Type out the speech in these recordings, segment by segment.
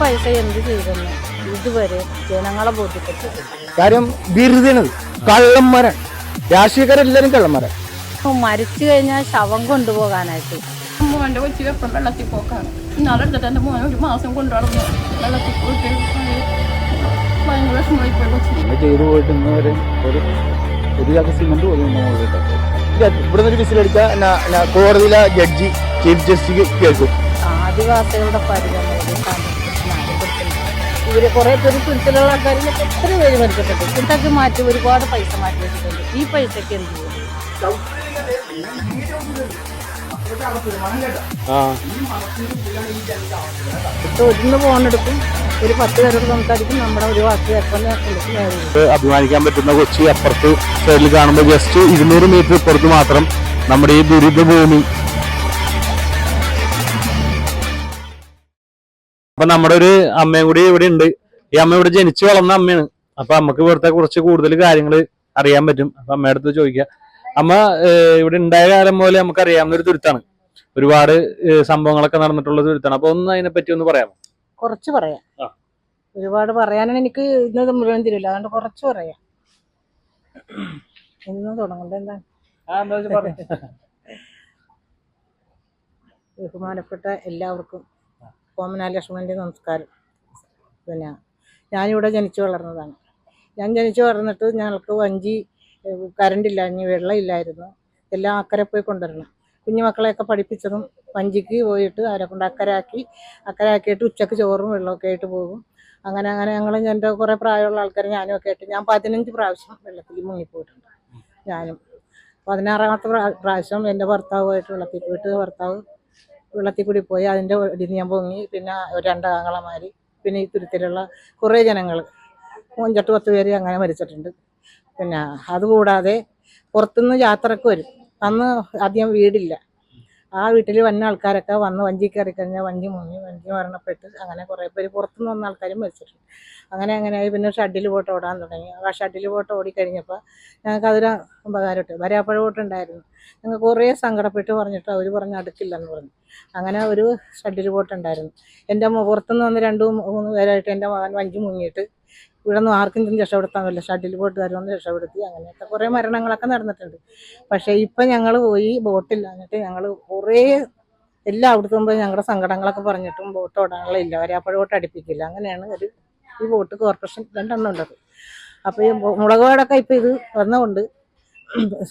പൈസ എന്ത് ചെയ്തെന്ന് ഇതുവരെ ജനങ്ങളെ ബോധ്യപ്പെട്ടു കാര്യം ധീരതയാണത് കള്ളന്മാരാണ്. രാഷ്ട്രീയക്കാരെല്ലാരും കള്ളന്മാരാണ്. മരിച്ചു കഴിഞ്ഞാൽ ശവം കൊണ്ടുപോകാനായിട്ട്. മോന്റെ കൊച്ചു എപ്പം വെള്ളത്തിൽ പോക്കാണ്. ഇന്നാളെടുത്തിട്ട് എന്റെ മോനെ ഒരു മാസം കൊണ്ടുനടന്നു വെള്ളത്തിൽ പോയിട്ട് ഭയങ്കര വിഷമമായി പോയി കൊച്ചു ഇങ്ങനെ ചെയ്തു പോയിട്ട് ഇന്ന് വരെ ഒരു ചാക്ക് സിമെന്റ് പോലും കോടതിയിലെ ജഡ്ജി ചീഫ് ജസ്റ്റിസ് കേൾക്കും. ആദിവാസികളുടെ പരിഗണന ഇവർ കുറെ പേര് തുരുത്തിലുള്ള ആൾക്കാരിൽ എത്ര പേര് മരിച്ചിട്ടുണ്ട് ഇതൊക്കെ മാറ്റി ഒരുപാട് പൈസ മാറ്റി വെച്ചിട്ടുണ്ട്. ഈ പൈസക്ക് എന്ത് തൊഴിലിന് ഫോണെടുക്കും ഒരു പത്ത് പേരോട് സംസാരിക്കും. നമ്മുടെ ഒരു വാക്ക് അഭിമാനിക്കാൻ പറ്റുന്ന കൊച്ചി അപ്പുറത്ത് സൈഡിൽ കാണുമ്പോൾ ജസ്റ്റ് ഇരുന്നൂറ് മീറ്റർ ഇപ്പുറത്ത് മാത്രം നമ്മുടെ ഈ ദുരിത ഭൂമി അപ്പൊ നമ്മുടെ ഒരു അമ്മയും കൂടി ഇവിടെ ഉണ്ട്. ഈ അമ്മ ഇവിടെ ജനിച്ചു വളർന്ന അമ്മയാണ്. അപ്പൊ അമ്മയ്ക്ക് ഇവിടുത്തെ കുറച്ച് കൂടുതൽ കാര്യങ്ങൾ അറിയാൻ പറ്റും. അപ്പൊ അമ്മയുടെ അടുത്ത് ചോദിക്കുക അമ്മ ഇവിടെ ഉണ്ടായ കാലം പോലെ നമുക്ക് അറിയാവുന്ന ഒരു തുരുത്താണ്. ഒരുപാട് സംഭവങ്ങളൊക്കെ നടന്നിട്ടുള്ള തുരുത്താണ്. അപ്പൊ ഒന്ന് അതിനെ പറ്റി ഒന്ന് പറയാമോ? കുറച്ച് പറയാം. ഒരുപാട് പറയാനാണ് എനിക്ക് ഇന്നത് മുഴുവൻ തരില്ല അതുകൊണ്ട് കുറച്ച് പറയാം. ഇന്ന് തുടങ്ങണ്ട എന്താ? ബഹുമാനപ്പെട്ട എല്ലാവർക്കും കോമന ലക്ഷ്മണന്റെ നമസ്കാരം. പിന്നെ ഞാനിവിടെ ജനിച്ചു വളർന്നതാണ്. ഞാൻ ജനിച്ചു വളർന്നിട്ട് ഞങ്ങൾക്ക് വഞ്ചി ഇനി വെള്ളമില്ലായിരുന്നു എല്ലാം അക്കരെ പോയി കൊണ്ടുവരണം. കുഞ്ഞുമക്കളെയൊക്കെ പഠിപ്പിച്ചതും വഞ്ചിക്ക് പോയിട്ട് അവരെ കൊണ്ട് അക്കരാക്കി അക്കരാക്കിയിട്ട് ഉച്ചയ്ക്ക് ചോറും വെള്ളമൊക്കെ ആയിട്ട് പോകും. അങ്ങനെ അങ്ങനെ ഞങ്ങൾ എന്റെ കുറേ പ്രായമുള്ള ആൾക്കാർ ഞാനും ഒക്കെ ആയിട്ട് ഞാൻ പതിനഞ്ച് പ്രാവശ്യം വെള്ളത്തിൽ മുങ്ങിപ്പോയിട്ടുണ്ട്. ഞാനും പതിനാറാമത്തെ പ്രാ- പ്രാവശ്യം എന്റെ ഭർത്താവുമായിട്ട് വെള്ളത്തിൽ പോയിട്ട് ഭർത്താവ് വെള്ളത്തിൽ കൂടി പോയി അതിന്റെ ഒടി ഞാൻ പൊങ്ങി. പിന്നെ ഒരു രണ്ട് ആങ്ങളമാർ പിന്നെ ഈ തുരുത്തിലുള്ള കുറേ ജനങ്ങൾ മൂഞ്ചട്ട് പത്ത് പേര് അങ്ങനെ മരിച്ചിട്ടുണ്ട്. പിന്നെ അതുകൂടാതെ പുറത്തുനിന്ന് യാത്രയ്ക്ക് വരും. അന്ന് ആദ്യം വീടില്ല. ആ വീട്ടിൽ വന്ന ആൾക്കാരൊക്കെ വന്ന് വഞ്ചി കയറി കഴിഞ്ഞാൽ വഞ്ചി മുങ്ങി വഞ്ചി മരണപ്പെട്ട് അങ്ങനെ കുറേ പേര് പുറത്തുനിന്ന് വന്ന ആൾക്കാരും മരിച്ചിട്ടുണ്ട്. അങ്ങനെ അങ്ങനെ ആയി പിന്നെ ഷട്ടിൽ ബോട്ട് ഓടാൻ തുടങ്ങി. ആ ഷട്ടിൽ ബോട്ട് ഓടിക്കഴിഞ്ഞപ്പോൾ ഞങ്ങൾക്ക് അതൊരു ഉപകാരമായിട്ട് വരാപ്പഴ ബോട്ടുണ്ടായിരുന്നു ഞങ്ങൾ കുറേ സങ്കടപ്പെട്ട് പറഞ്ഞിട്ട് അവർ പറഞ്ഞ് അടുക്കില്ലെന്ന് പറഞ്ഞു. അങ്ങനെ ഒരു ഷട്ടിൽ ബോട്ട് ഉണ്ടായിരുന്നു. എന്റെ പുറത്തുനിന്ന് വന്ന് രണ്ട് മൂന്ന് പേരായിട്ട് എന്റെ മകൻ വഞ്ചി മുങ്ങിയിട്ട് ഇവിടെ നിന്ന് ആർക്കും രക്ഷപ്പെടുത്താൻ പറ്റില്ല. ഷട്ടിൽ ബോട്ടുകാർ വന്ന് രക്ഷപ്പെടുത്തി. അങ്ങനെയൊക്കെ കുറേ മരണങ്ങളൊക്കെ നടന്നിട്ടുണ്ട്. പക്ഷേ ഇപ്പം ഞങ്ങൾ പോയി ബോട്ടിൽ എന്നിട്ട് ഞങ്ങൾ കുറേ എല്ലാം അവിടുത്തെ മുമ്പ് ഞങ്ങളുടെ സങ്കടങ്ങളൊക്കെ പറഞ്ഞിട്ടും ബോട്ട് ഓടാനുള്ള ഇല്ല. വരാപ്പഴ ബോട്ട് അടുപ്പിക്കില്ല. അങ്ങനെയാണ് ഒരു ഈ ബോട്ട് കോർപ്പറേഷൻ രണ്ടെണ്ണം ഉണ്ടത് അപ്പോൾ ഈ മുളകുപാടൊക്കെ ഇപ്പം ഇത് വന്നതുകൊണ്ട്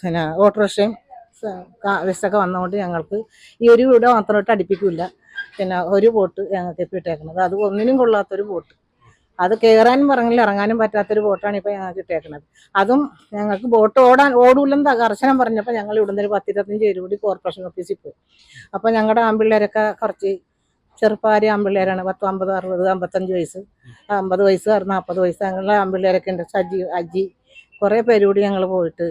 പിന്നെ ഓട്ടോറിക്ഷയും ബസ്സൊക്കെ വന്നതുകൊണ്ട് ഞങ്ങൾക്ക് ഈ ഒരു വീട് മാത്രമായിട്ട് അടുപ്പിക്കില്ല. പിന്നെ ഒരു ബോട്ട് ഞങ്ങൾക്ക് ഇപ്പം ഇട്ടേക്കുന്നത് അത് ഒന്നിനും കൊള്ളാത്തൊരു ബോട്ട്. അത് കയറാനും പറഞ്ഞില്ല ഇറങ്ങാനും പറ്റാത്തൊരു ബോട്ടാണ് ഇപ്പോൾ ഞങ്ങൾക്ക് കിട്ടിയേക്കുന്നത് അതും ഞങ്ങൾക്ക് ബോട്ട് ഓടാൻ ഓടൂലെന്ന് കർശനം പറഞ്ഞപ്പോൾ ഞങ്ങൾ ഇവിടുന്ന് ഒരു പത്തിരുപത്തഞ്ച് പേര് കൂടി കോർപ്പറേഷൻ ഓഫീസിൽ പോയി. അപ്പോൾ ഞങ്ങളുടെ ആൺപിള്ളേരൊക്കെ കുറച്ച് ചെറുപ്പക്കാരി ആൺപിള്ളേരാണ് പത്ത് അമ്പത് അറുപത് അമ്പത്തഞ്ച് വയസ്സ് അമ്പത് വയസ്സ് നാൽപ്പത് വയസ്സ് അങ്ങനെയുള്ള ആൺപിള്ളേരൊക്കെ ഉണ്ട്. സജി അജി കുറേ പേര് കൂടി ഞങ്ങൾ പോയിട്ട്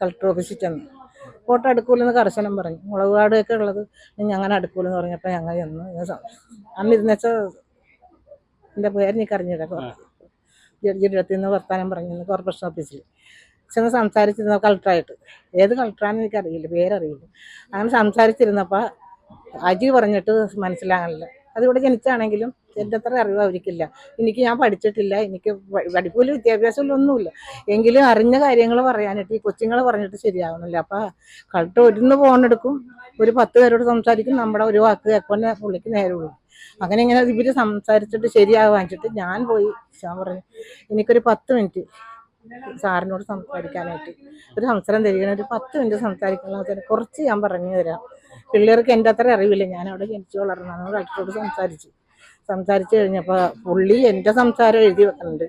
കളക്ടർ ഓഫീസിൽ ചെന്നു. ഫോട്ടോ എടുക്കൂലെന്ന് കർശനം പറഞ്ഞു. മുളക് കാടൊക്കെ ഉള്ളത് ഞങ്ങൾ അടുക്കൂലെന്ന് പറഞ്ഞപ്പോൾ ഞങ്ങൾ ചെന്ന്. അന്ന് എന്റെ പേര് എനിക്ക് അറിഞ്ഞില്ല ജഡ്ജിയുടെ അടുത്ത് നിന്ന് വർത്താനം പറഞ്ഞു കോർപ്പറേഷൻ ഓഫീസിൽ ചെന്ന് സംസാരിച്ചിരുന്ന കളക്ടറായിട്ട് ഏത് കളക്ടറാണെന്ന് എനിക്കറിയില്ല പേരറിയില്ല. അങ്ങനെ സംസാരിച്ചിരുന്നപ്പോൾ അജി പറഞ്ഞിട്ട് മനസ്സിലാകാനില്ല. അതിവിടെ ജനിച്ചാണെങ്കിലും എന്റെ അത്ര അറിവ് അവർക്കില്ല. എനിക്ക് ഞാൻ പഠിച്ചിട്ടില്ല. എനിക്ക് പഠിപ്പോലും വിദ്യാഭ്യാസമുള്ള ഒന്നുമില്ല. എങ്കിലും അറിഞ്ഞ കാര്യങ്ങൾ പറയാനായിട്ട് ഈ കൊച്ചുങ്ങൾ പറഞ്ഞിട്ട് ശരിയാവുന്നില്ല അപ്പം കളക്ടർ ഒരുന്ന് ഫോണെടുക്കും ഒരു പത്ത് പേരോട് സംസാരിക്കും. നമ്മുടെ ഒരു വാക്ക് കേൾക്കുന്ന പുള്ളിക്ക് നേരമുള്ളൂ അങ്ങനെ ഇങ്ങനെ ഇവർ സംസാരിച്ചിട്ട് ശരിയാവാനിച്ചിട്ട് ഞാൻ പോയി ഞാൻ പറഞ്ഞു എനിക്കൊരു പത്ത് മിനിറ്റ് സാറിനോട് സംസാരിക്കാനായിട്ട്. ഒരു സംസാരം തരികയാണ്. ഒരു പത്ത് മിനിറ്റ് സംസാരിക്കാനുള്ള അവസരം. കുറച്ച് ഞാൻ പറഞ്ഞു തരാം. പിള്ളേർക്ക് എന്റെ അത്ര അറിവില്ല. ഞാൻ അവിടെ ജനിച്ചു വളർന്നാണ് കളക്ടറോട് സംസാരിച്ചു. സംസാരിച്ചു കഴിഞ്ഞപ്പോൾ പുള്ളി എന്റെ സംസാരം എഴുതി വെക്കുന്നുണ്ട്.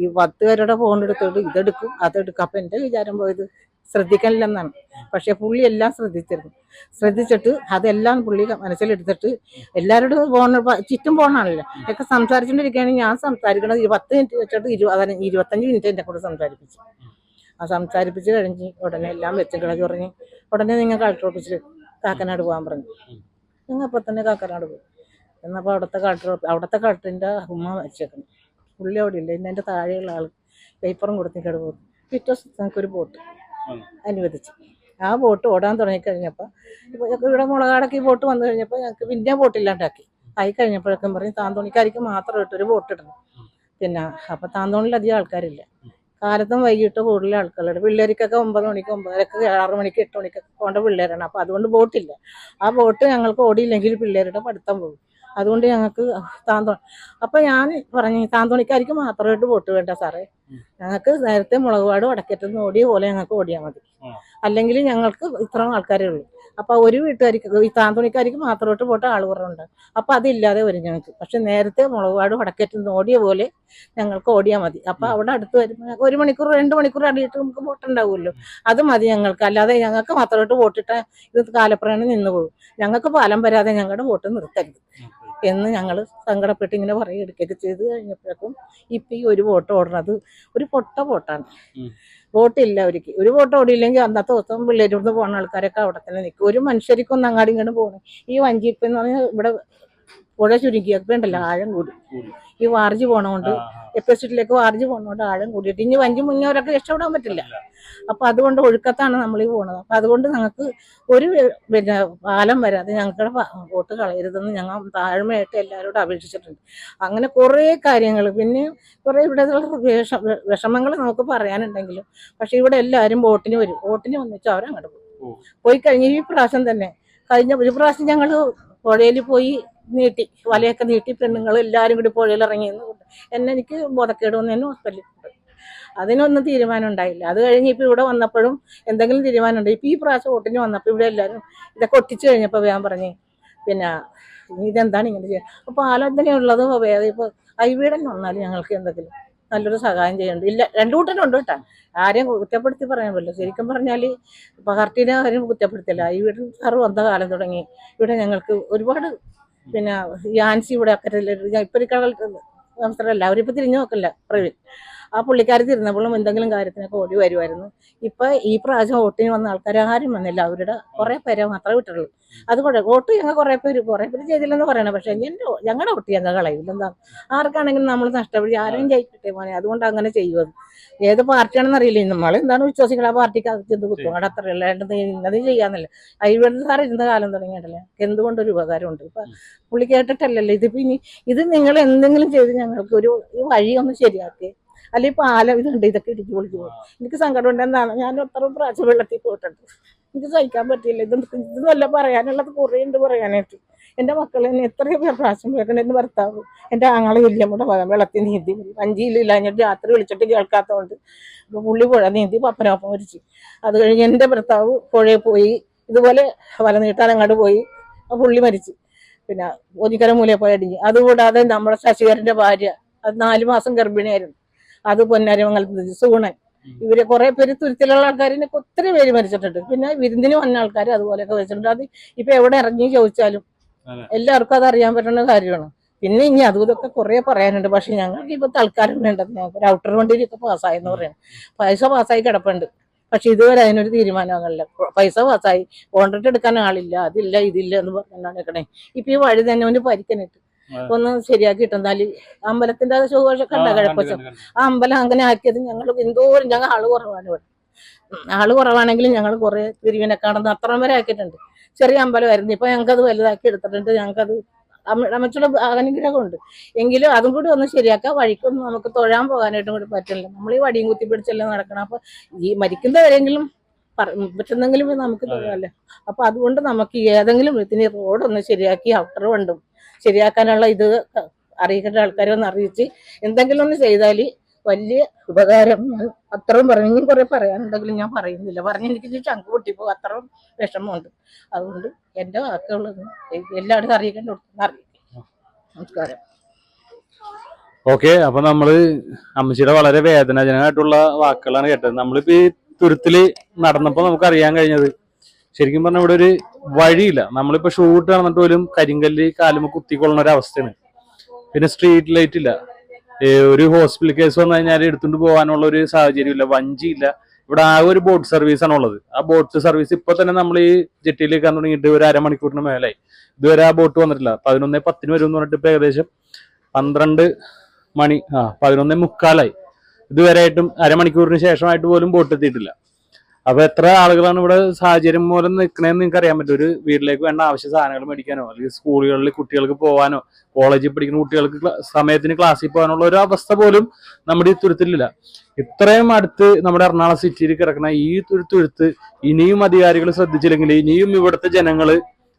ഈ പത്ത് പേരുടെ ഫോൺ എടുത്തോട്ട് ഇതെടുക്കും അതെടുക്കും. അപ്പം എന്റെ വിചാരം പോയത് ശ്രദ്ധിക്കണില്ലെന്നാണ്. പക്ഷേ പുള്ളി എല്ലാം ശ്രദ്ധിച്ചിരുന്നു. ശ്രദ്ധിച്ചിട്ട് അതെല്ലാം പുള്ളി മനസ്സിലെടുത്തിട്ട് എല്ലാവരോടും ഫോൺ ചുറ്റും ഫോണാണല്ലോ ഒക്കെ സംസാരിച്ചുകൊണ്ടിരിക്കുകയാണെങ്കിൽ ഞാൻ സംസാരിക്കണത് പത്ത് മിനിറ്റ് വെച്ചിട്ട് ഇരുപത് ഇരുപത്തഞ്ച് മിനിറ്റ് എന്റെ കൂടെ സംസാരിപ്പിച്ചു. ആ സംസാരിപ്പിച്ച് കഴിഞ്ഞ് ഉടനെ എല്ലാം വെച്ച് കിളച്ച് പറഞ്ഞ് ഉടനെ നിങ്ങൾ കളക്ടർ ഓഫീസിൽ കാക്കനാട് പോകാൻ പറഞ്ഞു. നിങ്ങൾ അപ്പം തന്നെ കാക്കനാട് പോയി. എന്നപ്പോൾ അവിടുത്തെ കട്ടർ അവിടുത്തെ കട്ടറിന്റെ ഉമ്മ വെച്ചേക്കണം പുള്ളി അവിടെ ഇല്ല ഇന്ന് എന്റെ താഴെയുള്ള ആൾ പേപ്പറും കൊടുത്തിട്ട് പോകും പിറ്റേ ദിവസം ഞങ്ങൾക്കൊരു ബോട്ട് അനുവദിച്ചു. ആ ബോട്ട് ഓടാൻ തുടങ്ങിക്കഴിഞ്ഞപ്പോൾ ഇപ്പോൾ ഇവിടെ മുളകാടൊക്കെ ഈ ബോട്ട് വന്നു കഴിഞ്ഞപ്പോൾ ഞങ്ങൾക്ക് പിന്നെ ബോട്ടില്ലാണ്ടാക്കി ആയി കഴിഞ്ഞപ്പോഴേക്കും പറയും താന്തോണിക്കാരിക്ക് മാത്രം ഇട്ടൊരു ബോട്ട് ഇടണം. പിന്നെ അപ്പം താന്തോണിൽ അധികം ആൾക്കാരില്ല. കാലത്തും വൈകിട്ട് കൂടുതൽ ആൾക്കാരുണ്ട്. പിള്ളേർക്കൊക്കെ ഒമ്പത് മണിക്ക് ഒമ്പതരക്ക് ആറ് മണിക്ക് എട്ട് മണിക്കൊക്കെ പോകേണ്ട പിള്ളേരാണ്. അപ്പോൾ അതുകൊണ്ട് ബോട്ടില്ല. ആ ബോട്ട് ഞങ്ങൾക്ക് ഓടിയില്ലെങ്കിൽ പിള്ളേരുടെ പഠിത്തം പോകും. അതുകൊണ്ട് ഞങ്ങൾക്ക് താന്തോ അപ്പൊ ഞാൻ പറഞ്ഞു താന്തോണിക്കാരിക്ക് മാത്രമായിട്ട് വോട്ട് വേണ്ട സാറേ. ഞങ്ങൾക്ക് നേരത്തെ മുളകുപാട് വടക്കേറ്റെന്ന് ഓടിയ പോലെ ഞങ്ങൾക്ക് ഓടിയാൽ മതി. അല്ലെങ്കിൽ ഞങ്ങൾക്ക് ഇത്ര ആൾക്കാരേ ഉള്ളൂ. അപ്പൊ ഒരു വീട്ടുകാർക്ക് ഈ താന്തോണിക്കാരിക്ക് മാത്രമായിട്ട് പോട്ട് ആൾ കുറവുണ്ട്. അപ്പൊ അതില്ലാതെ വരും ഞങ്ങൾക്ക്. പക്ഷെ നേരത്തെ മുളകുപാട് വടക്കേറ്റെന്ന് ഓടിയ പോലെ ഞങ്ങൾക്ക് ഓടിയാൽ മതി. അപ്പൊ അവിടെ അടുത്ത് വരുമ്പോൾ ഒരു മണിക്കൂർ രണ്ട് മണിക്കൂർ അടിയിട്ട് നമുക്ക് വോട്ടുണ്ടാവുമല്ലോ അത് മതി ഞങ്ങൾക്ക്. അല്ലാതെ ഞങ്ങൾക്ക് മാത്രമായിട്ട് വോട്ടിട്ട ഇത് കാലപ്രയാണം നിന്ന് പോകും. ഞങ്ങൾക്ക് പാലം വരാതെ ഞങ്ങളുടെ വോട്ട് നിർത്തരുത്. എന്ന് ഞങ്ങൾ സങ്കടപ്പെട്ട് ഇങ്ങനെ പറയുകയൊക്കെ ചെയ്ത് കഴിഞ്ഞപ്പോഴേക്കും ഇപ്പം ഈ ഒരു വോട്ട് ഓടുന്നത് ഒരു പൊട്ട വോട്ടാണ്. വോട്ടില്ല അവർക്ക്. ഒരു വോട്ട് ഓടിയില്ലെങ്കിൽ അന്നത്തെ ദിവസം പിള്ളേരോട് പോകുന്ന ആൾക്കാരൊക്കെ അവിടെ തന്നെ നിൽക്കും ഒരു മനുഷ്യർക്കൊന്നും അങ്ങാടി ഇങ്ങോട്ട് പോകണം ഈ വഞ്ചിപ്പെന്ന് പറഞ്ഞാൽ ഇവിടെ പുഴ ചുരുക്കിയൊക്കെ ഉണ്ടല്ലോ ആഴം കൂടി. ഈ വാർജ് പോണോണ്ട് എപ്പസിറ്റിലേക്ക് വാർജ് പോണോണ്ട് ആഴം കൂടിയിട്ട് ഇനി വഞ്ചി മുന്നോരൊക്കെ രക്ഷപ്പെടാൻ പറ്റില്ല. അപ്പൊ അതുകൊണ്ട് ഒഴുക്കത്താണ് നമ്മൾ ഈ പോണത്. അപ്പൊ അതുകൊണ്ട് ഞങ്ങൾക്ക് ഒരു പിന്നെ പാലം വരാതെ ഞങ്ങളുടെ വോട്ട് കളയരുതെന്ന് ഞങ്ങൾ താഴ്മയായിട്ട് എല്ലാവരോടും അപേക്ഷിച്ചിട്ടുണ്ട്. അങ്ങനെ കുറേ കാര്യങ്ങൾ പിന്നെ കുറേ ഇവിടെ വിഷ വിഷമങ്ങൾ നമുക്ക് പറയാനുണ്ടെങ്കിലും പക്ഷെ ഇവിടെ എല്ലാവരും വോട്ടിന് വരും. വോട്ടിന് വന്നിട്ട് അവരങ്ങോട്ട്. പോകും. പോയി കഴിഞ്ഞ് ഈ പ്രാവശ്യം തന്നെ കഴിഞ്ഞ ഒരു പ്രാവശ്യം ഞങ്ങൾ പുഴയിൽ പോയി നീട്ടി വലയൊക്കെ നീട്ടി പെണ്ണുങ്ങൾ എല്ലാവരും കൂടി പുഴയിൽ ഇറങ്ങി നിന്ന് എന്നെ എനിക്ക് ബോധക്കേട് വന്ന് തന്നെ ഹോസ്പിറ്റലിൽ അതിനൊന്നും തീരുമാനം ഉണ്ടായില്ല. അത് കഴിഞ്ഞ് ഇപ്പം ഇവിടെ വന്നപ്പോഴും എന്തെങ്കിലും തീരുമാനം ഉണ്ട്. ഇപ്പം ഈ പ്രാവശ്യം വോട്ടിന് വന്നപ്പോൾ ഇവിടെ എല്ലാവരും ഇതൊക്കെ ഒട്ടിച്ചു കഴിഞ്ഞപ്പോൾ ഞാൻ പറഞ്ഞു പിന്നെ ഇതെന്താണ് ഇങ്ങനെ ചെയ്യുക അപ്പോൾ ആലോചനയുള്ളത് വേറെ ഇപ്പോൾ ഐവീടൻ വന്നാൽ ഞങ്ങൾക്ക് എന്തെങ്കിലും നല്ലൊരു സഹായം ചെയ്യുന്നുണ്ട് ഇല്ല രണ്ടു കൂട്ടരുണ്ട് കേട്ടോ. ആരെയും കുറ്റപ്പെടുത്തി പറയാൻ പറ്റില്ല ശരിക്കും പറഞ്ഞാൽ പാർട്ടിനെ ആരും കുറ്റപ്പെടുത്തില്ല. ഈ വീട്ടിൽ സാറ് വന്ന കാലം തുടങ്ങി. ഇവിടെ ഞങ്ങൾക്ക് ഒരുപാട് പിന്നെ ഈ ആൻസി ഇവിടെ അക്കരല്ല കടൽ അവസരമല്ല അവരിപ്പോൾ തിരിഞ്ഞു നോക്കില്ല പ്രവീൺ. ആ പുള്ളിക്കാരി തിരുന്നപ്പോഴും എന്തെങ്കിലും കാര്യത്തിനൊക്കെ ഓടി വരുമായിരുന്നു ഇപ്പൊ ഈ പ്രാവശ്യം വോട്ടിന് വന്ന ആൾക്കാർ ആരും വന്നില്ല. അവരുടെ കുറെ പേരെ മാത്രമേ വിട്ടുള്ളൂ അത് കുഴപ്പം വോട്ട് ഞങ്ങൾ കുറെ പേര് കുറെ പേര് ചെയ്തില്ലെന്ന് പറയണം. പക്ഷെ എന്റെ ഞങ്ങളുടെ വോട്ട് ഞങ്ങൾ കളയില്ല എന്താ? ആർക്കാണെങ്കിലും നമ്മൾ നഷ്ടപ്പെടുത്തി ആരും ജയിക്കട്ടെ മോനെ. അതുകൊണ്ട് അങ്ങനെ ചെയ്യുന്നത് ഏത് പാർട്ടിയാണെന്ന് അറിയില്ല. നമ്മൾ എന്താണ് വിശ്വസിക്കുന്നത് ആ പാർട്ടിക്ക് അത് ചെന്ന് കുത്തും അവിടെ അത്ര ഇന്നത് ചെയ്യാന്നല്ല. അയ്യവൻ സാർ ഇരുന്ന കാലം തുടങ്ങിയിട്ടല്ലേ എന്തുകൊണ്ടൊരു ഉപകാരമുണ്ട്. ഇപ്പൊ പുള്ളി കേട്ടിട്ടല്ലല്ലോ. ഇതിപ്പോ ഇനി ഇത് നിങ്ങൾ എന്തെങ്കിലും ചെയ്ത് ഞങ്ങൾക്ക് ഒരു വഴി ഒന്ന് ശരിയാക്കി. അല്ലെങ്കിൽ പാലം ഇതുണ്ട് ഇതൊക്കെ ഇടിച്ചു പൊളിച്ചു പോകും എനിക്ക് സങ്കടമുണ്ട് എന്താണ് ഞാൻ അത്ര പ്രാവശ്യം വെള്ളത്തിൽ പോയിട്ടുണ്ട്. എനിക്ക് സഹിക്കാൻ പറ്റില്ല ഇത് ഇതൊന്നല്ല പറയാനുള്ളത് കുറേ ഉണ്ട് പറയാനായിട്ട്. എന്റെ മക്കൾ എന്നെ എത്രയോ പേർ പ്രാവശ്യം കേൾക്കണം എന്റെ ഭർത്താവ് എന്റെ ആങ്ങളെ വല്യമ്മയുടെ മകൻ വെള്ളത്തിൽ നീന്തി വഞ്ചിയിലില്ലാഞ്ഞിട്ട് രാത്രി വിളിച്ചിട്ട് കേൾക്കാത്തതുകൊണ്ട് പുള്ളി പുഴ നീന്തി പപ്പനൊപ്പം മരിച്ചു. അത് കഴിഞ്ഞ് എന്റെ ഭർത്താവ് പുഴയിൽ പോയി. ഇതുപോലെ വല നീട്ടാൻ അങ്ങോട്ട് പോയി. ആ പുള്ളി മരിച്ചു. പിന്നെ ഒന്നിക്കര മൂലയിൽ പോയി അടിഞ്ഞു. അതുകൂടാതെ നമ്മുടെ ശശികരന്റെ ഭാര്യ അത് നാലു മാസം ഗർഭിണിയായിരുന്നു. അത് പൊന്നാരിമംഗലത്ത് സൂണൻ ഇവർ കുറെ പേര് തുരുത്തിലുള്ള ആൾക്കാരിനെ ഒത്തിരി പേര് മരിച്ചിട്ടുണ്ട്. പിന്നെ വിരുന്നിന് വന്ന ആൾക്കാർ അതുപോലെയൊക്കെ മരിച്ചിട്ടുണ്ട്. അത് ഇപ്പൊ എവിടെ ഇറങ്ങി ചോദിച്ചാലും എല്ലാവർക്കും അത് അറിയാൻ പറ്റുന്ന കാര്യമാണ്. പിന്നെ ഇനി അതും ഇതൊക്കെ കുറെ പറയാനുണ്ട്. പക്ഷെ ഞങ്ങൾക്ക് ഇപ്പൊ തൽക്കാലം വേണ്ടത് ഞങ്ങൾക്ക് ഒരു ഔട്ടർ വണ്ടിയിലൊക്കെ പാസ്സായെന്ന് പറയുന്നത് പൈസ പാസ്സായി കിടപ്പുണ്ട്. പക്ഷെ ഇതുവരെ അതിനൊരു തീരുമാനങ്ങളില്ല പൈസ പാസ്സായി കോൺട്രാക്ട് എടുക്കാൻ ആളില്ല. അതില്ല ഇതില്ല എന്ന് പറഞ്ഞാണ് നിൽക്കണേ ഇപ്പൊ ഈ വഴി തന്നെ ഒന്ന് പരിക്കനിട്ട്. ഒന്ന് ശരിയാക്കി ഇട്ടെന്നാൽ അമ്പലത്തിന്റെ ചൊവ്വാഴ്ച കണ്ട കിഴക്കൊച്ച ആ അമ്പലം അങ്ങനെ ആക്കിയത് ഞങ്ങൾ എന്തോരം ഞങ്ങൾ ആൾ കുറവാണ് ഇവിടെ. ആൾ കുറവാണെങ്കിലും ഞങ്ങൾ കുറെ തിരുവിനക്കാണെന്ന് അത്രയും വരെ ആക്കിയിട്ടുണ്ട്. ചെറിയ അമ്പലമായിരുന്നു. ഇപ്പൊ ഞങ്ങൾക്കത് അത് വലുതാക്കി എടുത്തിട്ടുണ്ട്. ഞങ്ങൾക്കത് അമ്മച്ചുള്ള അനുഗ്രഹമുണ്ട് എങ്കിലും അതും കൂടി ഒന്ന് ശരിയാക്കാം വഴിക്കൊന്നും നമുക്ക് തൊഴാൻ പോകാനായിട്ടും കൂടി പറ്റില്ല. നമ്മൾ ഈ വടിയും കുത്തി പിടിച്ചല്ലേ നടക്കണം. അപ്പൊ ഈ മരിക്കുന്നവരെങ്കിലും പറ- പറ്റുന്നെങ്കിലും നമുക്ക് തൊഴാമല്ലോ അപ്പൊ അതുകൊണ്ട് നമുക്ക് ഏതെങ്കിലും വിധത്തിന് റോഡൊന്ന് ശരിയാക്കി ഔട്ടർ കൊണ്ടും ശരിയാക്കാനുള്ള ഇത് അറിയിക്കേണ്ട ആൾക്കാരെ ഒന്ന് അറിയിച്ച് എന്തെങ്കിലും ഒന്ന് ചെയ്താൽ വലിയ ഉപകാരം. അത്രയും പറഞ്ഞു കുറെ പറയാനുണ്ടെങ്കിലും ഞാൻ പറയുന്നില്ല. പറഞ്ഞ് എനിക്ക് ചങ്ക് പൊട്ടിപ്പോ അത്രയും വിഷമമുണ്ട്. അതുകൊണ്ട് എന്റെ വാക്കുകളൊന്നും എല്ലായിടത്തും അറിയിക്കേണ്ട അറിയിക്കും നമസ്കാരം. ഓക്കെ അപ്പൊ നമ്മൾ അമ്മച്ചിയുടെ വളരെ വേദനാജനകമായിട്ടുള്ള വാക്കുകളാണ് കേട്ടത്. നമ്മളിപ്പോ ഈ തുരുത്തിൽ നടന്നപ്പോ നമുക്ക് അറിയാൻ കഴിഞ്ഞത് ശരിക്കും പറഞ്ഞാൽ ഇവിടെ ഒരു വഴിയില്ല. നമ്മളിപ്പോ ഷൂട്ട് നടന്നിട്ട് പോലും കരിങ്കല്ല് കാലുമ കുത്തിക്കൊള്ളുന്ന ഒരു അവസ്ഥയാണ്. പിന്നെ സ്ട്രീറ്റ് ലൈറ്റ് ഇല്ല. ഒരു ഹോസ്പിറ്റൽ കേസ് വന്നു കഴിഞ്ഞാൽ എടുത്തുകൊണ്ട് പോകാനുള്ള ഒരു സാഹചര്യം ഇല്ല. വഞ്ചിയില്ല. ഇവിടെ ആ ഒരു ബോട്ട് സർവീസ് ആണ് ഉള്ളത്. ആ ബോട്ട് സർവീസ് ഇപ്പൊ തന്നെ നമ്മൾ ഈ ജെട്ടിയിലേക്ക് വന്ന് തുടങ്ങിയിട്ട് ഒരു അരമണിക്കൂറിന് മേലായി. ഇതുവരെ ആ ബോട്ട് വന്നിട്ടില്ല. പതിനൊന്ന് പത്തിന് വരും എന്ന് പറഞ്ഞിട്ട് ഇപ്പൊ ഏകദേശം പന്ത്രണ്ട് മണി ആ പതിനൊന്നേ മുക്കാലായി. ഇതുവരെയായിട്ടും അരമണിക്കൂറിന് ശേഷമായിട്ട് പോലും ബോട്ട് എത്തിയിട്ടില്ല. അപ്പൊ എത്ര ആളുകളാണ് ഇവിടെ സാഹചര്യം മൂലം നിൽക്കണേന്ന് നിങ്ങൾക്ക് അറിയാൻ പറ്റും. ഒരു വീട്ടിലേക്ക് വേണ്ട ആവശ്യ സാധനങ്ങൾ മേടിക്കാനോ അല്ലെങ്കിൽ സ്കൂളുകളിൽ കുട്ടികൾക്ക് പോകാനോ കോളേജിൽ പഠിക്കുന്ന കുട്ടികൾക്ക് സമയത്തിന് ക്ലാസ്സിൽ പോകാനുള്ള ഒരു അവസ്ഥ പോലും നമ്മുടെ ഈ തുരുത്തിലില്ല. ഇത്രയും അടുത്ത് നമ്മുടെ എറണാകുളം സിറ്റിയിൽ കിടക്കുന്ന ഈ ഒരു ഇനിയും അധികാരികൾ ശ്രദ്ധിച്ചില്ലെങ്കിൽ ഇനിയും ഇവിടുത്തെ ജനങ്ങൾ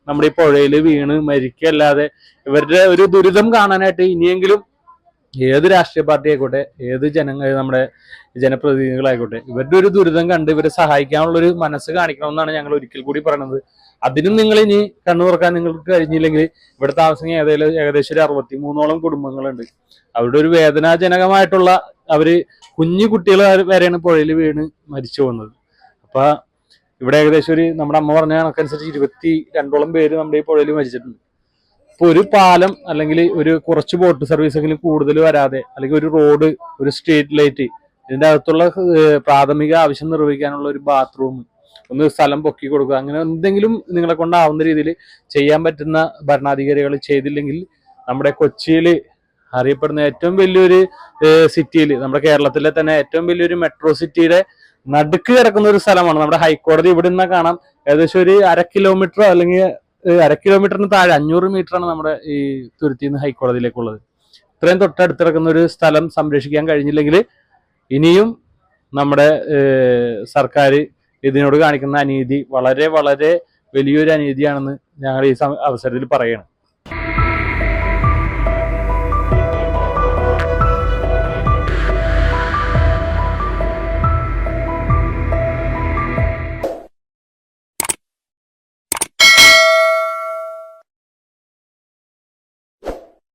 നമ്മുടെ ഈ പുഴയിൽ വീണ് മരിക്കല്ലാതെ ഇവരുടെ ഒരു ദുരിതം കാണാനായിട്ട് ഇനിയെങ്കിലും ഏത് രാഷ്ട്രീയ പാർട്ടി ആയിക്കോട്ടെ ഏത് ജനങ്ങൾ നമ്മുടെ ജനപ്രതിനിധികളായിക്കോട്ടെ ഇവരുടെ ഒരു ദുരിതം കണ്ട് ഇവരെ സഹായിക്കാനുള്ള ഒരു മനസ്സ് കാണിക്കണമെന്നാണ് ഞങ്ങൾ ഒരിക്കൽ കൂടി പറയുന്നത് അതിനും നിങ്ങൾ ഇനി കണ്ണു തുറക്കാൻ നിങ്ങൾക്ക് കഴിഞ്ഞില്ലെങ്കിൽ ഇവിടെ താമസിക്കുന്ന ഏതെങ്കിലും ഏകദേശം ഒരു അറുപത്തി മൂന്നോളം കുടുംബങ്ങളുണ്ട്. അവരുടെ ഒരു വേദനാജനകമായിട്ടുള്ള അവർ കുഞ്ഞു കുട്ടികൾ വരെയാണ് പുഴയിൽ വീണ് മരിച്ചു പോകുന്നത്. അപ്പൊ ഇവിടെ ഏകദേശം ഒരു നമ്മുടെ അമ്മ പറഞ്ഞ കണക്കനുസരിച്ച് ഇരുപത്തി രണ്ടോളം പേര് നമ്മുടെ ഈ പുഴയിൽ മരിച്ചിട്ടുണ്ട്. ഇപ്പൊ ഒരു പാലം അല്ലെങ്കിൽ ഒരു കുറച്ച് ബോട്ട് സർവീസ് എങ്കിലും കൂടുതൽ വരാതെ അല്ലെങ്കിൽ ഒരു റോഡ് ഒരു സ്ട്രീറ്റ് ലൈറ്റ് ഇതിന്റെ അകത്തുള്ള പ്രാഥമിക ആവശ്യം നിർവഹിക്കാനുള്ള ഒരു ബാത്റൂം ഒന്ന് സ്ഥലം പൊക്കി കൊടുക്കുക അങ്ങനെ എന്തെങ്കിലും നിങ്ങളെ കൊണ്ടാവുന്ന രീതിയിൽ ചെയ്യാൻ പറ്റുന്ന ഭരണാധികാരികൾ ചെയ്തില്ലെങ്കിൽ നമ്മുടെ കൊച്ചിയിൽ അറിയപ്പെടുന്ന ഏറ്റവും വലിയൊരു സിറ്റിയിൽ നമ്മുടെ കേരളത്തിലെ തന്നെ ഏറ്റവും വലിയൊരു മെട്രോ സിറ്റിയുടെ നടുക്ക് കിടക്കുന്ന ഒരു സ്ഥലമാണ്. നമ്മുടെ ഹൈക്കോടതി ഇവിടെ നിന്ന് കാണാം. ഏകദേശം ഒരു അര കിലോമീറ്റർ അല്ലെങ്കിൽ അര കിലോമീറ്ററിന് താഴെ അഞ്ഞൂറ് മീറ്റർ ആണ് നമ്മുടെ ഈ തുരുത്തിയിൽ നിന്ന് ഹൈക്കോടതിയിലേക്കുള്ളത്. ഇത്രയും തൊട്ടടുത്ത് കിടക്കുന്ന ഒരു സ്ഥലം സംരക്ഷിക്കാൻ കഴിഞ്ഞില്ലെങ്കിൽ ഇനിയും നമ്മുടെ സർക്കാർ ഇതിനോട് കാണിക്കുന്ന അനീതി വളരെ വളരെ വലിയൊരു അനീതിയാണെന്ന് ഞങ്ങൾ ഈ അവസരത്തിൽ പറയണം.